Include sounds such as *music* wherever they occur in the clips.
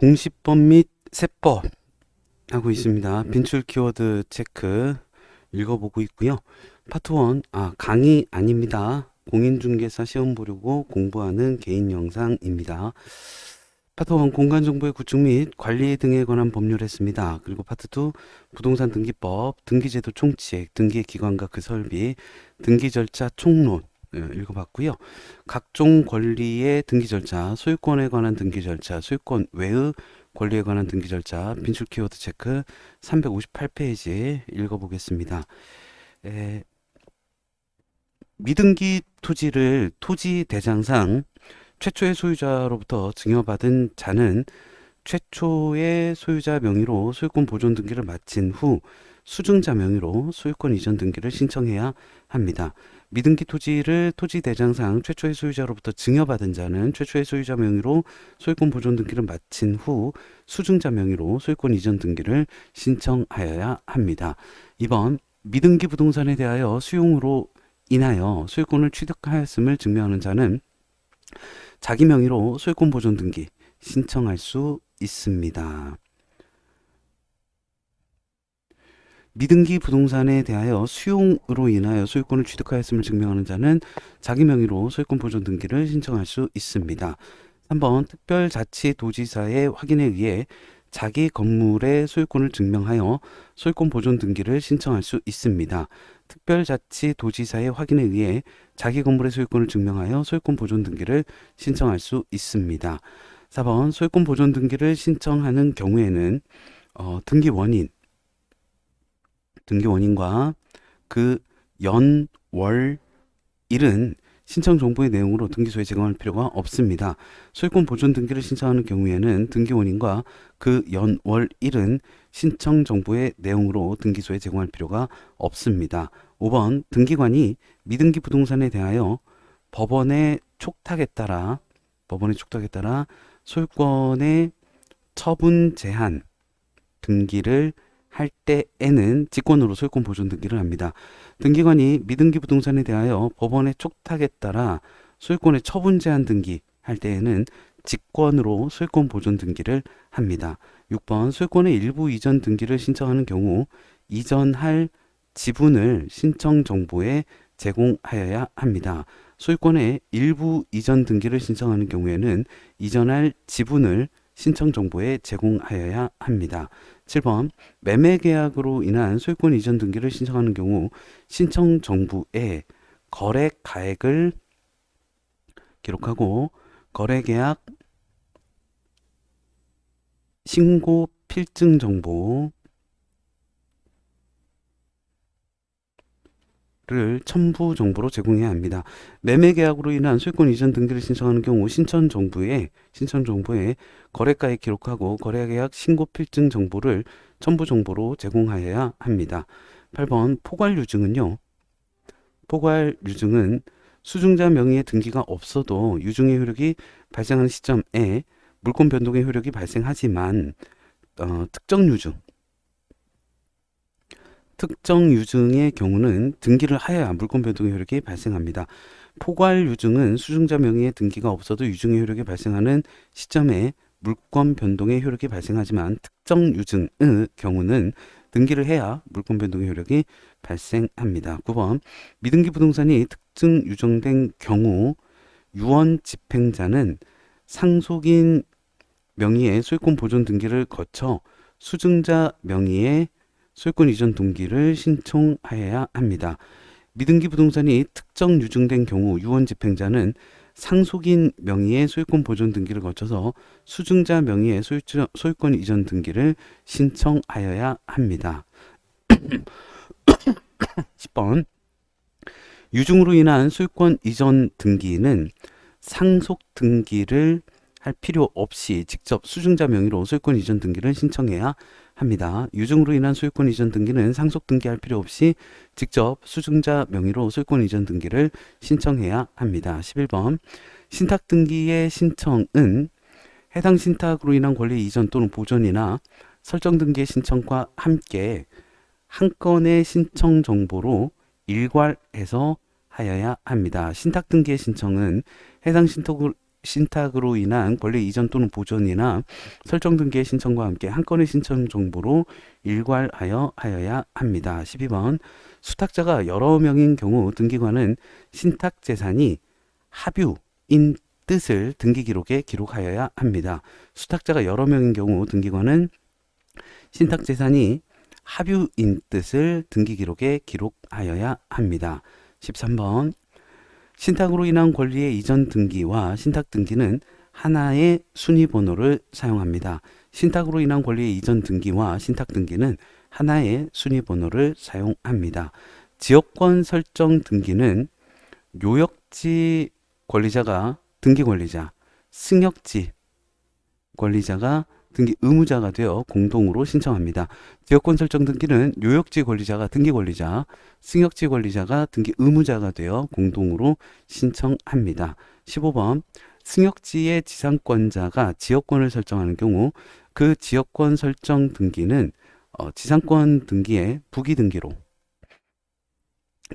공시법 및 세법 하고 있습니다. 빈출 키워드 체크 읽어보고 있고요. 파트 1, 아, 강의 아닙니다. 공인중개사 시험 보려고 공부하는 개인 영상입니다. 파트 1, 공간정보의 구축 및 관리 등에 관한 법률 했습니다. 그리고 파트 2, 부동산 등기법, 등기제도 총칙, 등기 기관과 그 설비, 등기 절차 총론 예, 읽어봤고요. 각종 권리의 등기 절차, 소유권에 관한 등기 절차, 소유권 외의 권리에 관한 등기 절차, 빈출 키워드 체크 358페이지 읽어보겠습니다. 에, 미등기 토지를 토지 대장상 최초의 소유자로부터 증여받은 자는 최초의 소유자 명의로 소유권 보존 등기를 마친 후 수증자 명의로 소유권 이전 등기를 신청해야 합니다. 미등기 토지를 토지 대장상 최초의 소유자로부터 증여받은 자는 최초의 소유자 명의로 소유권 보존 등기를 마친 후 수증자 명의로 소유권 이전 등기를 신청하여야 합니다. 2번 미등기 부동산에 대하여 수용으로 인하여 소유권을 취득하였음을 증명하는 자는 자기 명의로 소유권 보존 등기 신청할 수 있습니다. 미등기 부동산에 대하여 수용으로 인하여 소유권을 취득하였음을 증명하는 자는 자기 명의로 소유권 보존 등기를 신청할 수 있습니다. 3번 특별자치도지사의 확인에 의해 자기 건물의 소유권을 증명하여 소유권 보존 등기를 신청할 수 있습니다. 특별자치도지사의 확인에 의해 자기 건물의 소유권을 증명하여 소유권 보존 등기를 신청할 수 있습니다. 4번 소유권 보존 등기를 신청하는 경우에는 어, 등기 원인 등기 원인과 그 연, 월, 일은 신청 정보의 내용으로 등기소에 제공할 필요가 없습니다. 소유권 보존 등기를 신청하는 경우에는 등기 원인과 그 연, 월, 일은 신청 정보의 내용으로 등기소에 제공할 필요가 없습니다. 5번 등기관이 미등기 부동산에 대하여 법원의 촉탁에 따라 법원의 촉탁에 따라 소유권의 처분 제한 등기를 할 때에는 직권으로 소유권 보존 등기를 합니다. 등기관이 미등기 부동산에 대하여 법원의 촉탁에 따라 소유권의 처분 제한 등기 할 때에는 직권으로 소유권 보존 등기를 합니다. 6번 소유권의 일부 이전 등기를 신청하는 경우 이전할 지분을 신청 정보에 제공하여야 합니다. 소유권의 일부 이전 등기를 신청하는 경우에는 이전할 지분을 신청 정보에 제공하여야 합니다. 7번 매매 계약으로 인한 소유권 이전 등기를 신청하는 경우 신청 정보에 거래 가액을 기록하고 거래 계약 신고 필증 정보 를 첨부 정보로 제공해야 합니다. 매매 계약으로 인한 소유권 이전 등기를 신청하는 경우 신청 정보에 신청 정보에 거래가에 기록하고 거래 계약 신고 필증 정보를 첨부 정보로 제공하여야 합니다. 8번 포괄 유증은요. 포괄 유증은 수증자 명의의 등기가 없어도 유증의 효력이 발생하는 시점에 물권 변동의 효력이 발생하지만 어, 특정 유증 특정 유증의 경우는 등기를 하여야 물권 변동의 효력이 발생합니다. 포괄 유증은 수증자 명의의 등기가 없어도 유증의 효력이 발생하는 시점에 물권 변동의 효력이 발생하지만 특정 유증의 경우는 등기를 해야 물권 변동의 효력이 발생합니다. 9번 미등기 부동산이 특징 유정된 경우 유언 집행자는 상속인 명의의 소유권 보존 등기를 거쳐 수증자 명의의 소유권 이전 등기를 신청하여야 합니다. 미등기 부동산이 특정 유증된 경우 유언 집행자는 상속인 명의의 소유권 보존 등기를 거쳐서 수증자 명의의 소유, 소유권 이전 등기를 신청하여야 합니다. *coughs* 10번 유증으로 인한 소유권 이전 등기는 상속 등기를 할 필요 없이 직접 수증자 명의로 소유권 이전 등기를 신청해야 합니다. 유증으로 인한 소유권 이전 등기는 상속 등기할 필요 없이 직접 수증자 명의로 소유권 이전 등기를 신청해야 합니다. 11번 신탁 등기의 신청은 해당 신탁으로 인한 권리 이전 또는 보존이나 설정 등기의 신청과 함께 한 건의 신청 정보로 일괄해서 하여야 합니다. 신탁 등기의 신청은 해당 신탁을 신탁으로 인한 권리 이전 또는 보존이나 설정 등기의 신청과 함께 한 건의 신청 정보로 일괄하여 하여야 합니다. 12번 수탁자가 여러 명인 경우 등기관은 신탁 재산이 합유인 뜻을 등기 기록에 기록하여야 합니다. 수탁자가 여러 명인 경우 등기관은 신탁 재산이 합유인 뜻을 등기 기록에 기록하여야 합니다. 13번 신탁으로 인한 권리의 이전 등기와 신탁 등기는 하나의 순위 번호를 사용합니다. 신탁으로 인한 권리의 이전 등기와 신탁 등기는 하나의 순위 번호를 사용합니다. 지역권 설정 등기는 요역지 권리자가 등기 권리자, 승역지 권리자가 등기 의무자가 되어 공동으로 신청합니다. 지역권 설정 등기는 요역지 권리자가 등기 권리자, 승역지 권리자가 등기 의무자가 되어 공동으로 신청합니다. 15번 승역지의 지상권자가 지역권을 설정하는 경우 그 지역권 설정 등기는 어, 지상권 등기의 부기 등기로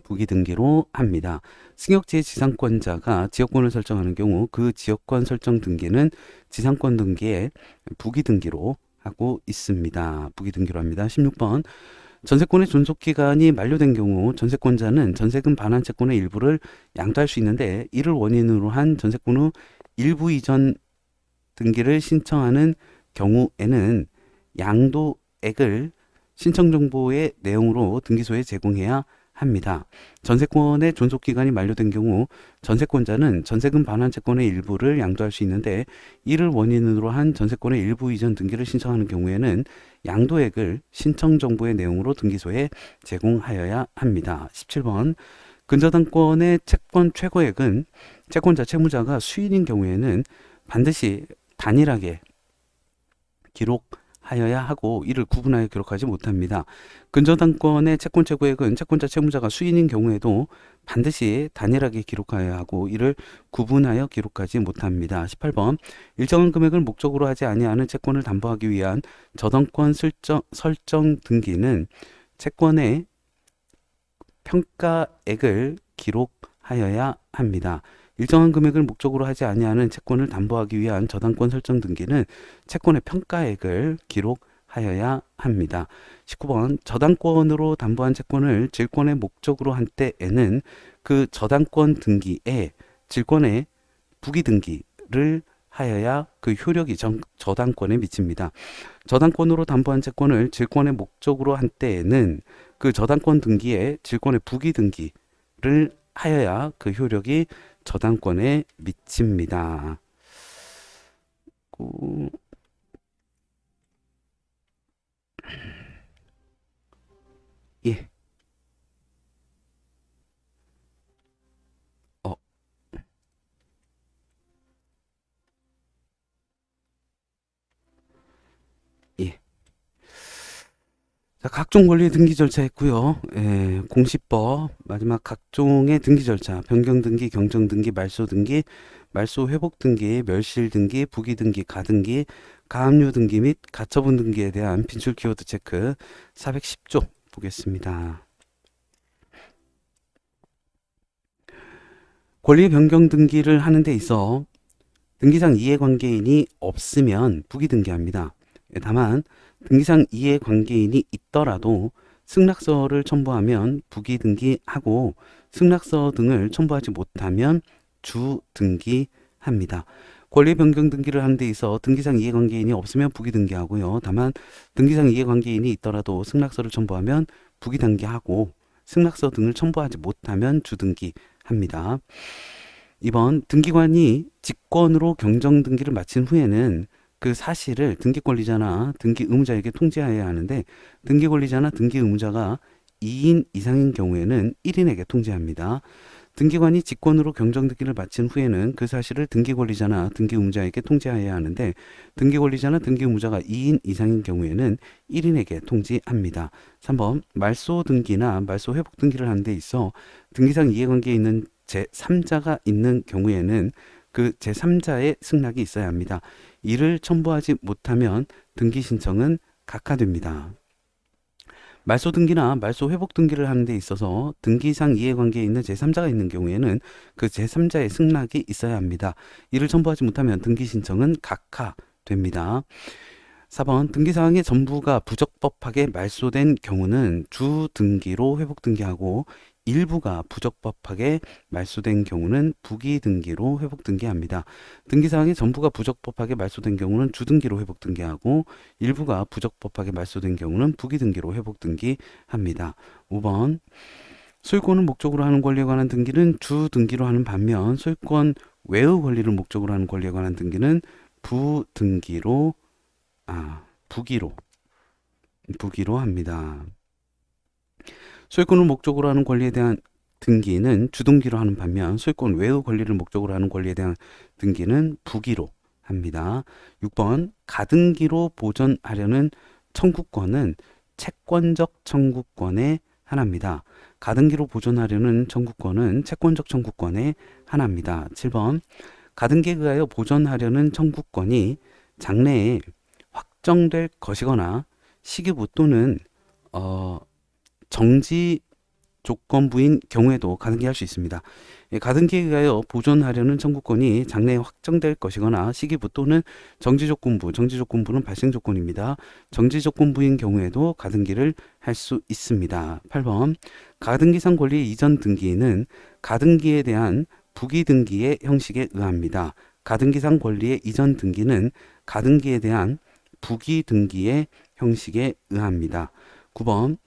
부기 등기로 합니다. 승역지의 지상권자가 지역권을 설정하는 경우 그 지역권 설정 등기는 지상권 등기의 부기 등기로 하고 있습니다. 부기 등기로 합니다. 16번 전세권의 존속 기간이 만료된 경우 전세권자는 전세금 반환 채권의 일부를 양도할 수 있는데 이를 원인으로 한 전세권 후 일부 이전 등기를 신청하는 경우에는 양도액을 신청 정보의 내용으로 등기소에 제공해야 합니다. 전세권의 존속 기간이 만료된 경우 전세권자는 전세금 반환 채권의 일부를 양도할 수 있는데 이를 원인으로 한 전세권의 일부 이전 등기를 신청하는 경우에는 양도액을 신청 정보의 내용으로 등기소에 제공하여야 합니다. 17번 근저당권의 채권 최고액은 채권자 채무자가 수인인 경우에는 반드시 단일하게 기록 하여야 하고 이를 구분하여 기록하지 못합니다. 근저당권의 채권 최고액은 채권자 채무자가 수인인 경우에도 반드시 단일하게 기록하여야 하고 이를 구분하여 기록하지 못합니다. 18번 일정한 금액을 목적으로 하지 아니하는 채권을 담보하기 위한 저당권 설정, 설정 등기는 채권의 평가액을 기록하여야 합니다. 일정한 금액을 목적으로 하지 아니하는 채권을 담보하기 위한 저당권 설정 등기는 채권의 평가액을 기록하여야 합니다. 19번 저당권으로 담보한 채권을 질권의 목적으로 한 때에는 그 저당권 등기에 질권의 부기 등기를 하여야 그 효력이 정, 저당권에 미칩니다. 저당권으로 담보한 채권을 질권의 목적으로 한 때에는 그 저당권 등기에 질권의 부기 등기를 하여야 그 효력이 저당권에 미칩니다. 고- 예. 어. 예. 자, 각종 권리 등기 절차 있고요. 예, 공시법 마지막 각종의 등기 절차, 변경 등기, 경정 등기, 말소 등기, 말소 회복 등기, 멸실 등기, 부기 등기, 가등기, 가압류 등기 및 가처분 등기에 대한 빈출 키워드 체크 410조 보겠습니다. 권리 변경 등기를 하는 데 있어 등기상 이해관계인이 없으면 부기 등기합니다. 예, 다만 등기상 이해 관계인이 있더라도 승낙서를 첨부하면 부기 등기하고 승낙서 등을 첨부하지 못하면 주 등기합니다. 권리 변경 등기를 하는 데 있어 등기상 이해관계인이 없으면 부기 등기하고요. 다만 등기상 이해관계인이 있더라도 승낙서를 첨부하면 부기 등기하고 승낙서 등을 첨부하지 못하면 주 등기합니다. 이번 등기관이 직권으로 경정 등기를 마친 후에는 그 사실을 등기 권리자나 등기 의무자에게 통지해야 하는데 등기 권리자나 등기 의무자가 2인 이상인 경우에는 1인에게 통지합니다. 등기관이 직권으로 경정 등기를 마친 후에는 그 사실을 등기 권리자나 등기 의무자에게 통지해야 하는데 등기 권리자나 등기 의무자가 2인 이상인 경우에는 1인에게 통지합니다. 3번 말소 등기나 말소 회복 등기를 하는 데 있어 등기상 이해관계에 있는 제3자가 있는 경우에는 그 제3자의 승낙이 있어야 합니다. 이를 첨부하지 못하면 등기 신청은 각하됩니다. 말소 등기나 말소 회복 등기를 하는 데 있어서 등기상 이해관계에 있는 제3자가 있는 경우에는 그 제3자의 승낙이 있어야 합니다. 이를 첨부하지 못하면 등기 신청은 각하됩니다. 4번 등기사항의 전부가 부적법하게 말소된 경우는 주 등기로 회복 등기하고 일부가 부적법하게 말소된 경우는 부기 등기로 회복 등기합니다. 등기사항의 전부가 부적법하게 말소된 경우는 주 등기로 회복 등기하고 일부가 부적법하게 말소된 경우는 부기 등기로 회복 등기합니다. 5번 소유권을 목적으로 하는 권리에 관한 등기는 주 등기로 하는 반면 소유권 외의 권리를 목적으로 하는 권리에 관한 등기는 부등기로 아 부기로 부기로 합니다. 소유권을 목적으로 하는 권리에 대한 등기는 주등기로 하는 반면 소유권 외의 권리를 목적으로 하는 권리에 대한 등기는 부기로 합니다. 6번 가등기로 보존하려는 청구권은 채권적 청구권의 하나입니다. 가등기로 보존하려는 청구권은 채권적 청구권의 하나입니다. 7번 가등기에 의하여 보존하려는 청구권이 장래에 확정될 것이거나 시기부 또는 어, 정지 조건부인 경우에도 가등기할 수 있습니다. 예, 가등기에 의하여 보존하려는 청구권이 장래에 확정될 것이거나 시기부 또는 정지 조건부, 정지 조건부는 발생 조건입니다. 정지 조건부인 경우에도 가등기를 할 수 있습니다. 8번 가등기상 권리 이전 등기는 가등기에 대한 부기 등기의 형식에 의합니다. 가등기상 권리의 이전 등기는 가등기에 대한 부기 등기의 형식에 의합니다. 9번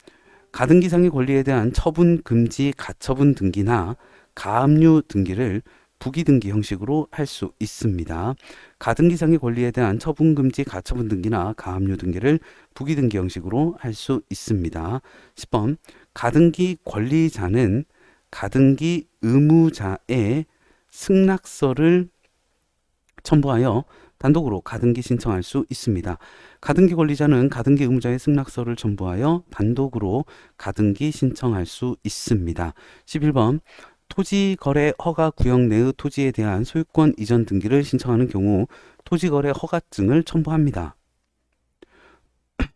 가등기상의 권리에 대한 처분 금지 가처분 등기나 가압류 등기를 부기 등기 형식으로 할 수 있습니다. 가등기상의 권리에 대한 처분 금지 가처분 등기나 가압류 등기를 부기 등기 형식으로 할 수 있습니다. 10번 가등기 권리자는 가등기 의무자의 승낙서를 첨부하여 단독으로 가등기 신청할 수 있습니다. 가등기 권리자는 가등기 의무자의 승낙서를 첨부하여 단독으로 가등기 신청할 수 있습니다. 11번 토지 거래 허가 구역 내의 토지에 대한 소유권 이전 등기를 신청하는 경우 토지 거래 허가증을 첨부합니다. *clears throat*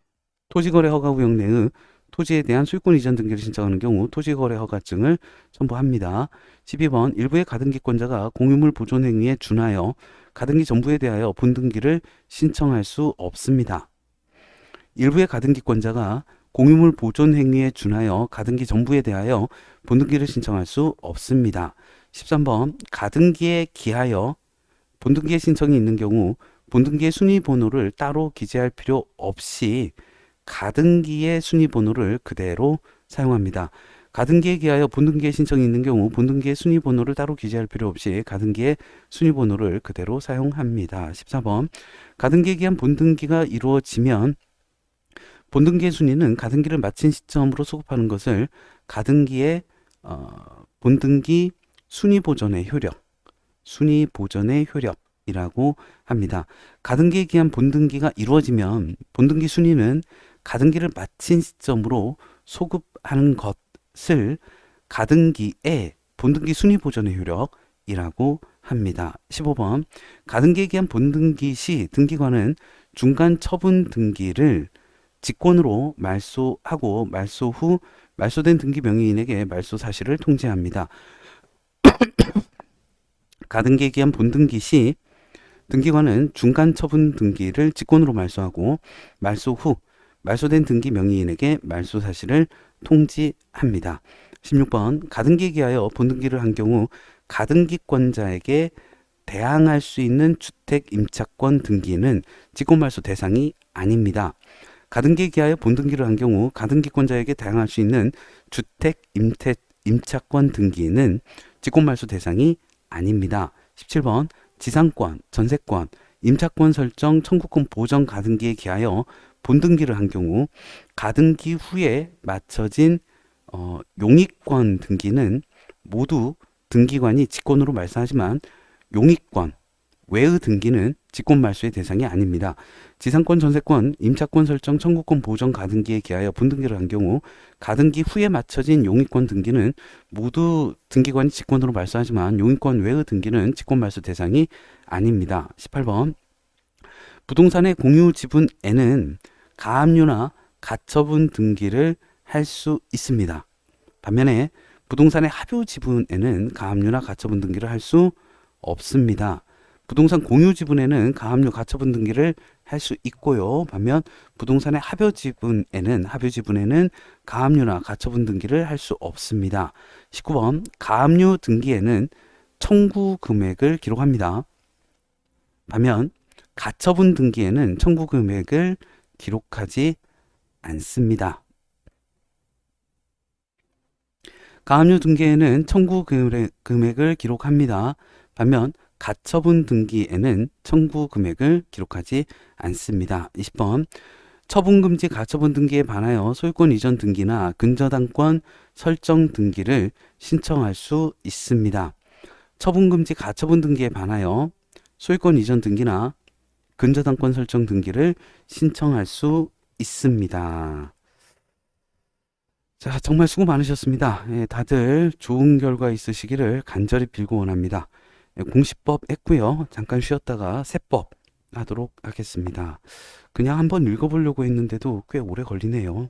토지 거래 허가 구역 내의 토지에 대한 소유권 이전 등기를 신청하는 경우 토지거래 허가증을 첨부합니다. 12번 일부의 가등기권자가 공유물 보존 행위에 준하여 가등기 전부에 대하여 본등기를 신청할 수 없습니다. 일부의 가등기권자가 공유물 보존 행위에 준하여 가등기 전부에 대하여 본등기를 신청할 수 없습니다. 13번 가등기에 기하여 본등기의 신청이 있는 경우 본등기의 순위 번호를 따로 기재할 필요 없이 가등기의 순위 번호를 그대로 사용합니다. 가등기에 기하여 본등기에 신청이 있는 경우 본등기의 순위 번호를 따로 기재할 필요 없이 가등기의 순위 번호를 그대로 사용합니다. 14번 가등기에 기한 본등기가 이루어지면 본등기의 순위는 가등기를 마친 시점으로 소급하는 것을 가등기의 어, 본등기 순위 보존의 효력, 순위 보존의 효력이라고 합니다. 가등기에 기한 본등기가 이루어지면 본등기 순위는 가등기를 마친 시점으로 소급하는 것을 가등기의 본등기 순위 보존의 효력이라고 합니다. 15번 가등기에 기한 본등기 시 등기관은 중간 처분 등기를 직권으로 말소하고 말소 후 말소된 등기 명의인에게 말소 사실을 통지합니다. *coughs* 가등기에 기한 본등기 시 등기관은 중간 처분 등기를 직권으로 말소하고 말소 후 말소된 등기 명의인에게 말소 사실을 통지합니다. 16번 가등기에 기하여 본등기를 한 경우 가등기권자에게 대항할 수 있는 주택 임차권 등기는 직권말소 대상이 아닙니다. 가등기에 기하여 본등기를 한 경우 가등기권자에게 대항할 수 있는 주택 임태, 임차권 등기는 직권말소 대상이 아닙니다. 17번 지상권, 전세권, 임차권 설정, 청구권 보정 가등기에 기하여 본등기를 한 경우 가등기 후에 맞춰진 어, 용익권 등기는 모두 등기관이 직권으로 말소하지만 용익권 외의 등기는 직권 말소의 대상이 아닙니다. 지상권, 전세권, 임차권 설정, 청구권 보정 가등기에 기하여 본등기를 한 경우 가등기 후에 맞춰진 용익권 등기는 모두 등기관이 직권으로 말소하지만 용익권 외의 등기는 직권 말소 대상이 아닙니다. 18번 부동산의 공유 지분에는 가압류나 가처분 등기를 할 수 있습니다. 반면에 부동산의 합유 지분에는 가압류나 가처분 등기를 할 수 없습니다. 부동산 공유 지분에는 가압류 가처분 등기를 할 수 있고요. 반면 부동산의 합유 지분에는 합유 지분에는 가압류나 가처분 등기를 할 수 없습니다. 19번 가압류 등기에는 청구 금액을 기록합니다. 반면 가처분 등기에는 청구 금액을 기록하지 않습니다. 가압류 등기에는 청구 금액- 금액을 기록합니다. 반면 가처분 등기에는 청구 금액을 기록하지 않습니다. 20번 처분금지 가처분 등기에 반하여 소유권 이전 등기나 근저당권 설정 등기를 신청할 수 있습니다. 처분금지 가처분 등기에 반하여 소유권 이전 등기나 근저당권 설정 등기를 신청할 수 있습니다. 자, 정말 수고 많으셨습니다. 예, 다들 좋은 결과 있으시기를 간절히 빌고 원합니다. 예, 공시법 했고요. 잠깐 쉬었다가 세법 하도록 하겠습니다. 그냥 한번 읽어보려고 했는데도 꽤 오래 걸리네요.